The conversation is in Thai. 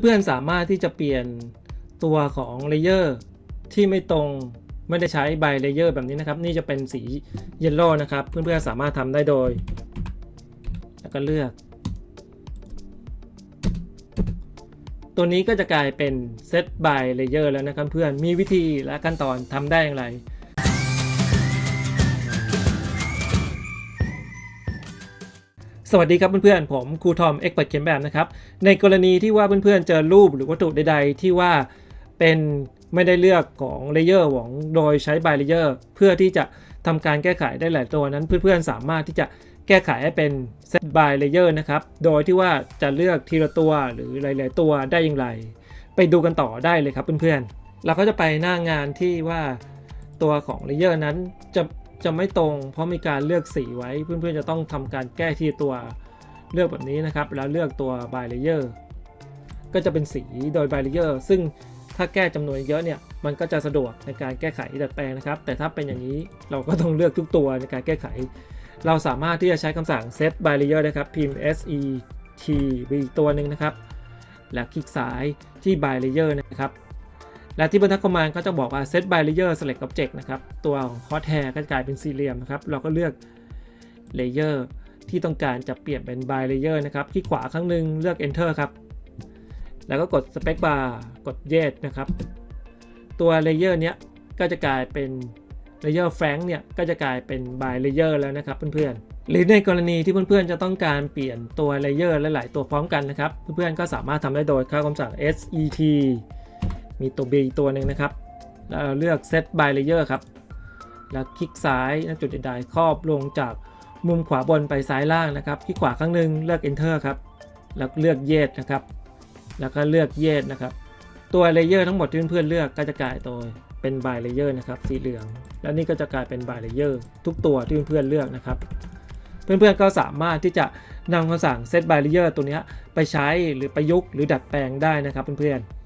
เพื่อนๆสามารถที่จะเปลี่ยนตัวของเลเยอร์ที่ไม่ตรงไม่ได้ใช้ใบเลเยอร์แบบนี้นะครับ นี่จะเป็นสีเยลโล่นะครับ เพื่อนๆสามารถทำได้โดย แล้วก็เลือก ตัวนี้ก็จะกลายเป็น Set by Layer แล้วนะครับเพื่อนมีวิธีและขั้นตอนทำได้อย่างไร สวัสดีครับเพื่อนๆ ผมครูทอมเอ็กเปิดเขียนแบบนะครับ ในกรณีที่ว่าเพื่อนๆ เจอรูปหรือวัตถุใดๆ ที่ว่าเป็นไม่ได้เลือกของเลเยอร์ของโดยใช้ by layer เพื่อที่จะทำการแก้ไขได้หลายตัวนั้นเพื่อนๆ สามารถที่จะแก้ไขให้เป็น set by layer นะครับ โดยที่ว่าจะเลือกทีละตัวหรือหลาย ๆ ตัวได้อย่างไร ไปดูกันต่อได้เลยครับเพื่อนๆ เราก็จะไปหน้างานที่ว่าตัวของเลเยอร์นั้นจะ จะไม่ตรง เพราะมีการเลือกสีไว้ เพื่อนๆจะต้องทำการแก้ที่ตัวเลือกแบบนี้นะครับ แล้วเลือกตัว by layer ก็จะเป็นสีโดย by layer ซึ่งถ้าแก้จำนวนเยอะเนี่ย มันก็จะสะดวกในการแก้ไขดัดแปลงนะครับ แต่ถ้าเป็นอย่างนี้เราก็ต้องเลือกทุกตัวในการแก้ไข เราสามารถที่จะใช้คำสั่ง set by layer นะครับ พิมพ์ s e t ไปอีกตัวหนึ่งนะครับ และคลิกซ้ายที่ by layer นะครับ และที่บรรทัดคอมมานด์ก็จะบอกว่า set by layer select object นะครับ ตัวของ hot hair ก็จะกลายเป็นสี่เหลี่ยมนะครับ เราก็เลือก layer ที่ต้องการจะเปลี่ยนเป็น by layer นะครับคลิกขวาครั้งหนึ่งเลือก enter ครับ แล้วก็กด space bar กด yes นะครับ ตัว layer เนี้ยก็จะกลายเป็น layer frank เนี่ย ก็จะกลายเป็น by layer แล้วนะครับเพื่อนๆ หรือในกรณีที่เพื่อนๆ จะต้องการเปลี่ยนตัว layer หลายๆ ตัวพร้อมกันนะครับ เพื่อนๆ ก็สามารถทำได้โดยเข้าคำสั่ง set มีตัว b อีกตัวหนึ่งนะครับแล้วเราเลือก set by layer ครับ แล้วคลิกซ้ายณจุดใดๆครอบลงจากมุมขวาบนไปซ้ายล่างนะครับ คลิกขวาครั้งหนึ่งเลือก enter ครับ แล้วเลือก yes นะครับ แล้วก็เลือก yes นะครับ ตัวเลเยอร์ทั้งหมดที่เพื่อนๆเลือกก็จะกลายตัวเป็น by layer นะครับ สีเหลือง แล้วนี่ก็จะกลายเป็น by layer ทุกตัวที่เพื่อนๆเลือกนะครับ เพื่อนๆก็สามารถที่จะนำคำสั่ง set by layer ตัวนี้ไปใช้หรือประยุกต์หรือดัดแปลงได้นะครับเพื่อนๆ